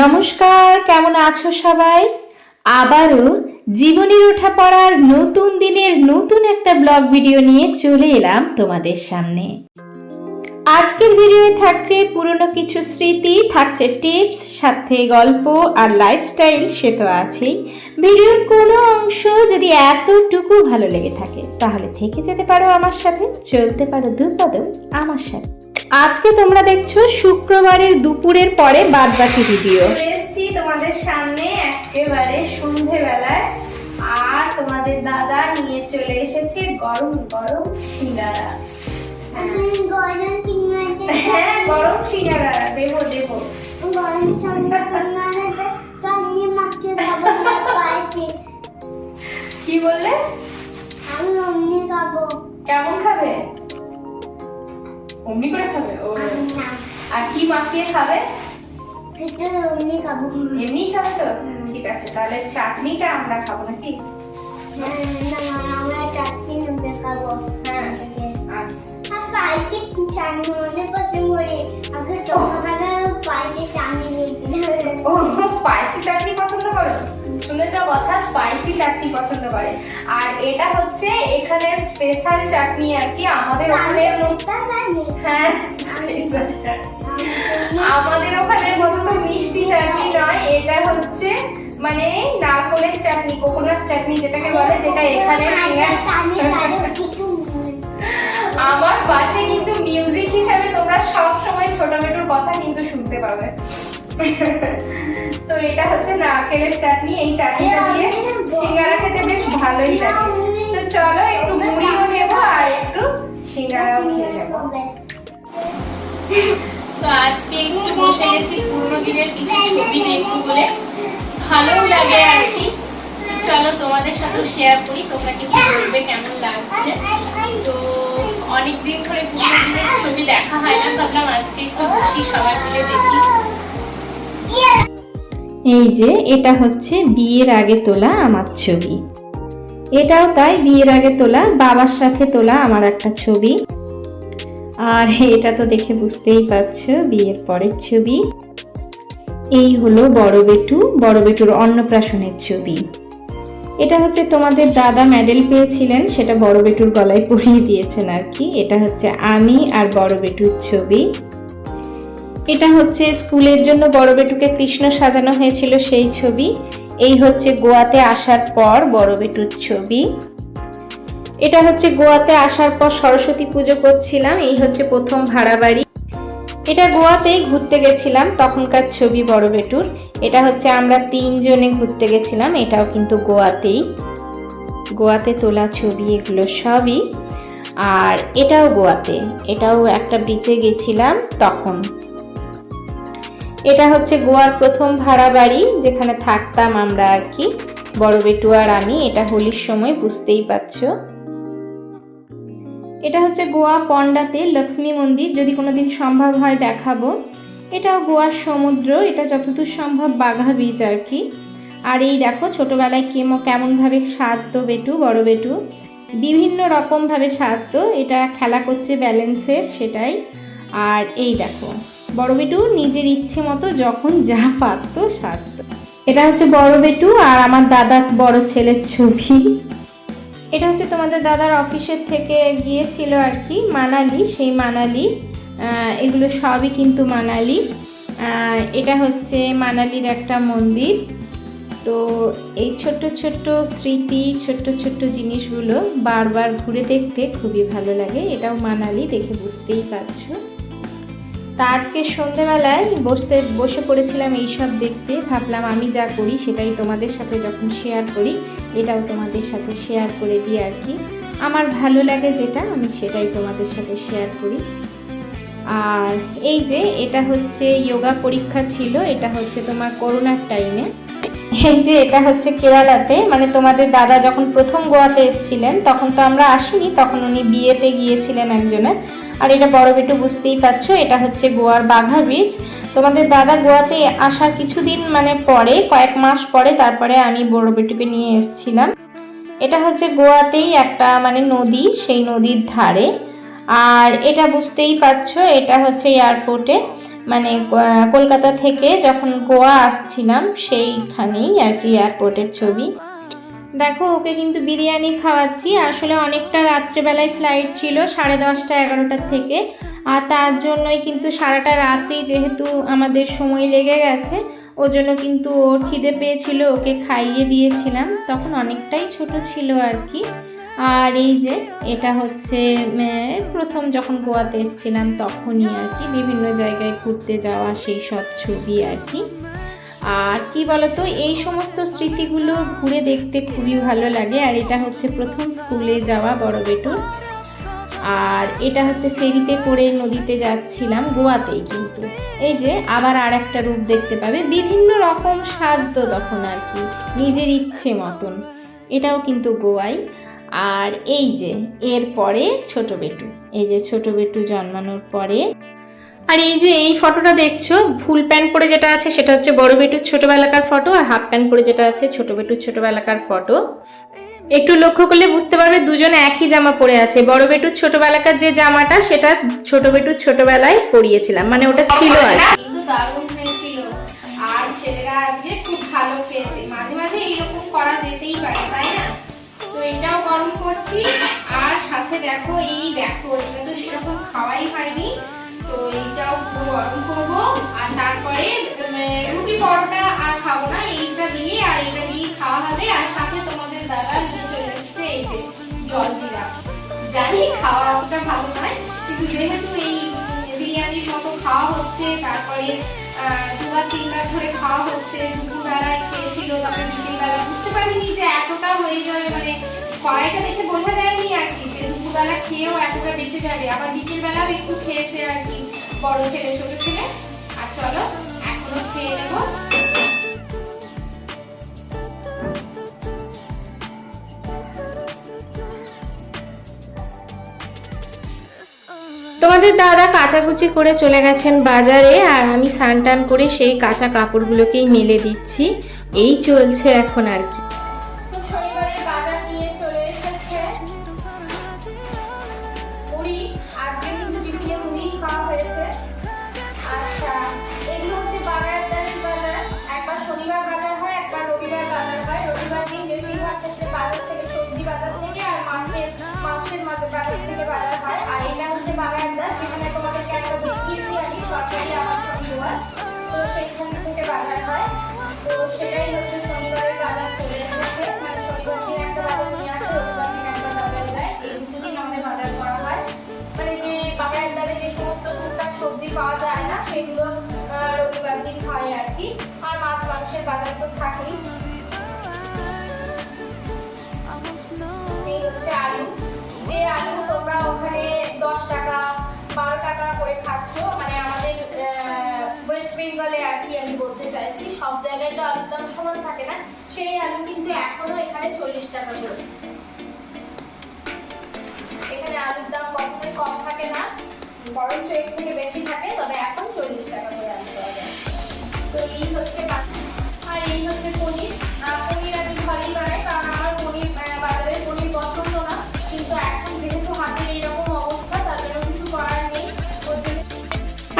নমস্কার, কেমন আছো সবাই? আবারও জীবনের ওঠা পড়ার নতুন দিনের নতুন একটা ব্লগ ভিডিও নিয়ে চলে এলাম তোমাদের সামনে। আজকের ভিডিওয়ে থাকছে পুরনো কিছু স্মৃতি, থাকছে টিপস, সাথে গল্প আর লাইফস্টাইল সে তো আছেই। ভিডিওর কোনো অংশ যদি এতটুকু ভালো লেগে থাকে, তাহলে থেকে যেতে পারো আমার সাথে, চলতে পারো দু কদম আমার সাথে। আজকে তোমরা দেখছ শুক্রবারের দুপুরের পরে বাদ বাকি ভিডিও তোমাদের সামনে একেবারে সন্ধেবেলায়। আর তোমাদের দাদা নিয়ে চলে এসেছে গরম গরম সিঙ্গারা। অমনি করে খাবে? ও। আর কি মাখিয়ে খাবে? এমনি খাবে। তো? ঠিক আছে তাহলে চাটনিটা আমরা খাব নাকি? আমরা চাটনি খাব। হ্যাঁ। আচ্ছা। স্পাইসি চাটনি পছন্দ করো? শুনেছ কথা স্পাইসি চাটনি পছন্দ করে। আর এটা হচ্ছে এখানে স্পেশাল চাটনি আর কি আমাদের ওখানে হ্যাঁ আমাদের ওখানে মতো তো মিষ্টি চাটনি নয়, এটা হচ্ছে মানে নারকলের চাটনি কোকোনাট চাটনি যেটাকে বলে, যেটা এখানে আমার পাশে কিন্তু মিউজিক হিসাবে তোমরা সব সময় ছোট মেটুর কথা কিন্তু শুনতে পাবে। তো এটা হচ্ছে নারকেলের চাটনি, এই চাটনিটা দিয়ে সিঙ্গারা খেতে বেশ ভালোই লাগে। তো চলো একটু মুড়িও নেব আর একটু সিঙ্গারাও খেয়ে নেব। তো আজকে একটু বসে গেছি, পুরোনো দিনের কিছু ছবি দেখি বলে। ভালো লাগে আর কি। চলো তোমাদের শেয়ার করি, তোমরা কিন্তু বলবে কেমন লাগছে। তো অনেকদিন ধরে পুরোনো দিনের ছবি দেখা হয় না, ভাবলাম আজকে একটু মিলে দেখি। এই যে, এটা হচ্ছে বিয়ের আগে তোলা আমার ছবি। এটাও তাই, বিয়ের আগে তোলা, বাবার সাথে তোলা আমার একটা ছবি। আর এটা তো দেখে বুঝতেই পারছ, বিয়ের পরের ছবি। এই হলো বড় বেটু, বড় বেটুর অন্নপ্রাশনের ছবি। এটা হচ্ছে তোমাদের দাদা মেডেল পেয়েছিলেন, সেটা বড় বেটুর গলায় পরিয়ে দিয়েছেন আর কি। এটা হচ্ছে আমি আর বড় বেটুর ছবি। এটা হচ্ছে স্কুলের জন্য বড় বেটুকে কৃষ্ণ সাজানো হয়েছিল সেই ছবি। এই হচ্ছে গোয়াতে আসার পর বড় বেটুর ছবি। এটা হচ্ছে গোয়াতে আসার পর সরস্বতী পুজো করছিলাম, এই হচ্ছে প্রথম ভাড়া বাড়ি। এটা গোয়াতেই ঘুরতে গেছিলাম, তখনকার ছবি বড় বেটুর। এটা হচ্ছে আমরা তিনজনে ঘুরতে গেছিলাম, এটাও কিন্তু গোয়াতেই। গোয়াতে তোলা ছবি, এগুলো সবই। আর এটাও গোয়াতে, এটাও একটা বিচে গেছিলাম তখন। এটা হচ্ছে গোয়ার প্রথম ভাড়া বাড়ি, যেখানে থাকতাম আমরা আর কি, বড় বেটু আর আমি। এটা হোলির সময়, বুঝতেই পারছ। এটা হচ্ছে গোয়া পন্ডাতে লক্ষ্মী মন্দির, যদি কোনোদিন সম্ভব হয় দেখাবো। এটাও গোয়ার সমুদ্র, এটা যতদূর সম্ভব বাঘা বীচ আর কি। আর এই দেখো, ছোটোবেলায় কেমো, কেমনভাবে সাজতো বেটু, বড় বেটু। বিভিন্ন রকমভাবে সাজতো, এটা খেলা করছে ব্যালেন্সের সেটাই। আর এই দেখো, বড় বেটু নিজের ইচ্ছে মতো যখন যা পারতো সারত এটা হচ্ছে বড় বেটু আর আমার দাদার বড় ছেলের ছবি। এটা হচ্ছে তোমাদের দাদার অফিসের থেকে গিয়েছিল আর কি, মানালি, সেই মানালি। এগুলো সবই কিন্তু মানালি। এটা হচ্ছে মানালির একটা মন্দির। তো এই ছোট্ট ছোট্ট স্মৃতি, ছোট্ট ছোট্ট জিনিসগুলো বারবার ঘুরে দেখতে খুবই ভালো লাগে। এটাও মানালি, দেখে বুঝতেই পারছ। তা আজকে সন্ধেবেলায় বসতে, বসে পড়েছিলাম এইসব দেখতে। ভাবলাম আমি যা করি সেটাই তোমাদের সাথে যখন শেয়ার করি, এটাও তোমাদের সাথে শেয়ার করে দিই আর কি। আমার ভালো লাগে যেটা, আমি সেটাই তোমাদের সাথে শেয়ার করি। আর এই যে, এটা হচ্ছে যোগা পরীক্ষা ছিল, এটা হচ্ছে তোমার করোনার টাইমে এই যে, এটা হচ্ছে কেরালাতে মানে তোমাদের দাদা যখন প্রথম গোয়াতে এসেছিলেন, তখন তো আমরা আসিনি, তখন উনি বিয়েতে গিয়েছিলেন একজনের আর এটা বড় বেটু বুঝতেই পারছ, এটা হচ্ছে গোয়ার বাঘা বীচ তোমাদের দাদা গোয়াতে আসার কিছুদিন মানে পরে, কয়েক মাস পরে তারপরে আমি বড় বেটুকে নিয়ে এসেছিলাম। এটা হচ্ছে গোয়াতেই একটা মানে নদী, সেই নদীর ধারে। আর এটা বুঝতেই পারছ, এটা হচ্ছে এয়ারপোর্টে মানে কলকাতা থেকে যখন গোয়া আসছিলাম, সেইখানেই আর কি এয়ারপোর্টের ছবি। দেখো, ওকে কিন্তু বিরিয়ানি খাওয়াচ্ছি। আসলে অনেকটা রাত্রেবেলায় ফ্লাইট ছিল, সাড়ে দশটা, এগারোটার থেকে। আর তার জন্যই কিন্তু সারাটা রাতেই যেহেতু আমাদের সময় লেগে গেছে, ওর জন্য কিন্তু ওর খিদে পেয়েছিল, ওকে খাইয়ে দিয়েছিলাম। তখন অনেকটাই ছোট ছিল আর কি। আর এই যে, এটা হচ্ছে প্রথম যখন গোয়াতে এসেছিলাম তখনই আর কি, বিভিন্ন জায়গায় ঘুরতে যাওয়া, সেই সব ছবি আর কি। আর কি বলতো, এই সমস্ত স্মৃতিগুলো ঘুরে দেখতে খুবই ভালো লাগে। আর এটা হচ্ছে প্রথম স্কুলে যাওয়া বড় বেটু। আর এটা হচ্ছে ফেরিতে করে নদীতে যাচ্ছিলাম, গোয়াতেই কিন্তু। এই যে, আবার আর একটা রূপ দেখতে পাবে। বিভিন্ন রকম সাধ্য তখন আর কি, নিজের ইচ্ছে মতন। এটাও কিন্তু গোয়াই। আর এই যে এর পরে ছোট বেটু। এই যে, ছোট বেটু জন্মানোর পরে আর এই যে এই ফটোটা দেখছ, ফুল প্যান্ট পরে যেটা আছে সেটা হচ্ছে বড় বেটুর ছোটবেলাকার ফটো আর হাফ প্যান্ট পরে যেটা আছে ছোট বেটুর ছোটবেলাকার ফটো। একটু লক্ষ্য করলে বুঝতে পারবে দুজনে একই জামা পরে আছে। বড় বেটুর ছোটবেলাকার যে জামাটা সেটা ছোট বেটুর ছোটবেলায় পরিয়েছিলাম মানে ওটা ছিল আর সাথে দেখো, এই দেখো এটা তো সেরকম খাওয়াই হয়নি। তো এইটাও গরম আর তারপরে রুটি পরোটা আর খাব না, এইটা দিয়ে, আর এটা দিয়ে খাওয়া হবে। আর সাথে তোমাদের দাদা এই যে জানি ভালো নয়, কিন্তু যেহেতু এই বিরিয়ানির মতো খাওয়া হচ্ছে, তারপরে দুবার, তিনবার ধরে খাওয়া হচ্ছে, দুপুরবেলায় খেয়েছিল, তারপরে বুঝতে পারিনি যে এতটা হয়ে যাবে মানে কড়াইটা দেখে বোঝা যায়নি আর কি। যে দুপুরবেলা খেয়েও এতটা বেঁচে যাবে। আবার বিকেলবেলাও একটু খেয়েছে আর কি, বড় ছেলে, ছোট ছেলে। আর চলো এখনও খেয়ে নেব। তোমাদের দাদা কাচাকুচি করে চলে গেছেন বাজারে, আর আমি টান করে সেই কাঁচা কাপড়গুলোকেই মেলে দিচ্ছি। এই চলছে এখন আর কি। মুড়ি আজকে কিন্তু টিফিনে মুড়ি খাওয়া হয়েছে। আচ্ছা এগুলো হচ্ছে বাজারদারের বাজার। একবার শনিবার বাজার হয়, একবার রবিবার বাজার হয়। রবিবার দিন বেশিরভাগ ক্ষেত্রে বাজার থেকে সবজি বাজার থেকে আর মাছের মাছের মাঝে বাজার থেকে বাজার হয়। আর এটা হচ্ছে বাজারদার যেখানে তোমাদেরকে একটা দেখিয়েছি আমি সরকারি আমার তো সেইখান থেকে বাজার হয়। পাওয়া যায় না, সেগুলো রবিবার দিন হয় আর কি। আর মাছ, মাংসের বাজার তো থাকেই। যে আলু তোমরা ওখানে দশ টাকা, বারো টাকা করে খাচ্ছ মানে আমাদের ওয়েস্ট বেঙ্গলে আর কি আমি বলতে চাইছি, সব জায়গায় তো আলুর দাম সমান থাকে না, সেই আলু কিন্তু এখনও এখানে চল্লিশ টাকা করে। এখানে আলুর দাম কখনোই কম থাকে না।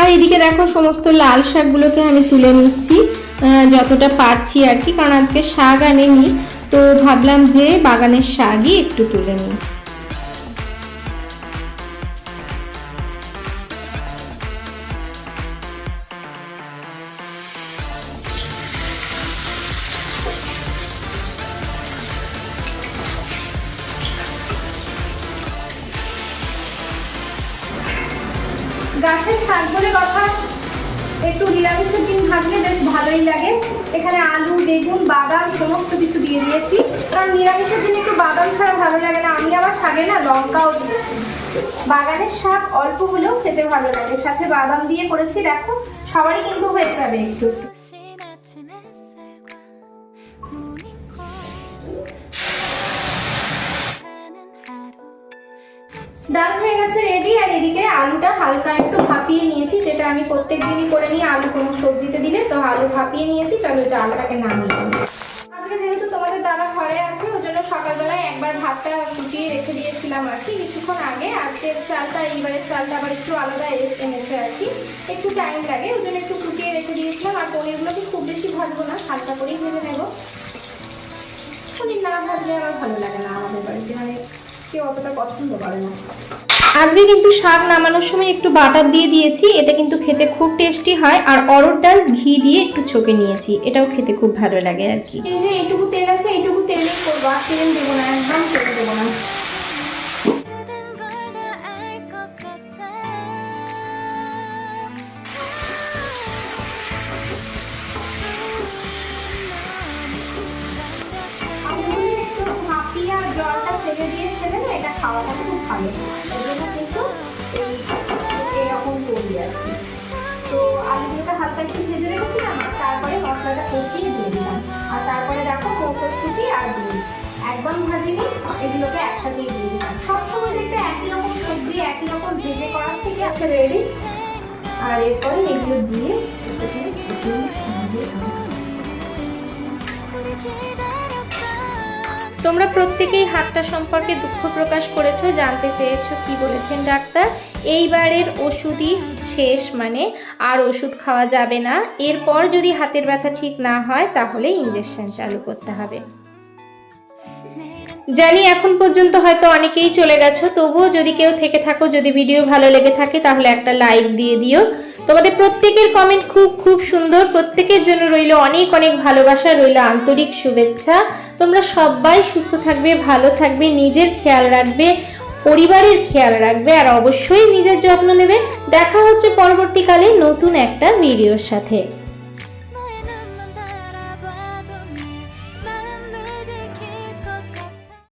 আর এদিকে দেখো, সমস্ত লাল শাকগুলোকে আমি তুলে নিচ্ছি যতটা পারছি আর কি, কারণ আজকে শাক আনেনি। তো ভাবলাম যে বাগানের শাকই একটু তুলে নিই। ভালোই লাগে। এখানে আলু, বেগুন, বাদাম সমস্ত কিছু দিয়ে দিয়েছি। কারণ নিরামিষের দিন একটু বাদাম ছাড়া ভালো লাগে না। আমি আবার শাকে না লঙ্কাও দিয়েছি। বাগানের শাক অল্প হলেও খেতে ভালো লাগে। সাথে বাদাম দিয়ে করেছি, দেখো, সবারই কিন্তু হয়ে যাবে একটু একটু। ডাল হয়ে গেছে রেডি আর এদিকে আলুটা হালকা একটু ভাপিয়ে নিয়েছি, যেটা আমি প্রত্যেক দিনই করে নিই, আলু কোনো সবজিতে দিলে, তো আলু ভাপিয়ে নিয়েছি, চলো এটা আলুটাকে নামিয়ে নিই। আজকে যেহেতু তোমাদের দাদা ঘরে আছে ওই জন্য সকালবেলায় একবার ভাতটা ফুটিয়ে রেখে দিয়েছিলাম আর কি, কিছুক্ষণ আগে। আজকের চালটা, এইবারের চালটা আবার একটু আলাদা এনেছে আর কি। একটু টাইম লাগে ওই জন্য একটু ফুটিয়ে রেখে দিয়েছিলাম, আর পনিরগুলোকে খুব বেশি ভাজবো না, হালকা করেই ভেজে নেব। পনির না ভাজলে আমার ভালো লাগে না আমাদের বাড়িতে মানে কেউ অতটা পছন্দ করে না। আজকে কিন্তু শাক নামানোর সময় একটু বাটার দিয়ে দিয়েছি এটা কিন্তু খেতে খুব টেস্টি হয় আর অরড় ডাল ঘি দিয়ে একটু ছকে নিয়েছি এটাও খেতে খুব ভালো লাগে আর কি। এই যে এইটুকু তেল আছে এইটুকু তেলে করব আর তেল দেবো না একদম তেল দেবো না। একদম ভাজিনি, এগুলোকে একসাথে দিয়ে দিলাম। সবসময় দেখবে একই রকম সবজি, একই রকম ভেজে করার থেকে আছে রেডি আর এরপরে এগুলো দিয়ে তোমরা প্রত্যেকেই হাতটা সম্পর্কে দুঃখ প্রকাশ করেছ, জানতে চেয়েছো কি বলেছেন ডাক্তার? এইবারের ওষুধই শেষ মানে আর ওষুধ খাওয়া যাবে না। এরপর যদি হাতের ব্যথা ঠিক না হয়, তাহলে ইঞ্জেকশন চালু করতে হবে। জানি এখন পর্যন্ত হয়তো অনেকেই চলে গেছো, তবুও যদি কেউ থেকে থাকো, যদি ভিডিও ভালো লেগে থাকে, তাহলে একটা লাইক দিয়ে দিও। তোমাদের প্রত্যেকের কমেন্ট খুব খুব সুন্দর। প্রত্যেকের জন্য রইল অনেক অনেক ভালোবাসা, রইল আন্তরিক শুভেচ্ছা। তোমরা সবাই সুস্থ থাকবে, ভালো থাকবে, নিজের খেয়াল রাখবে, পরিবারের খেয়াল রাখবে, আর অবশ্যই নিজের যত্ন নেবে। দেখা হচ্ছে পরবর্তীকালে নতুন একটা ভিডিওর সাথে।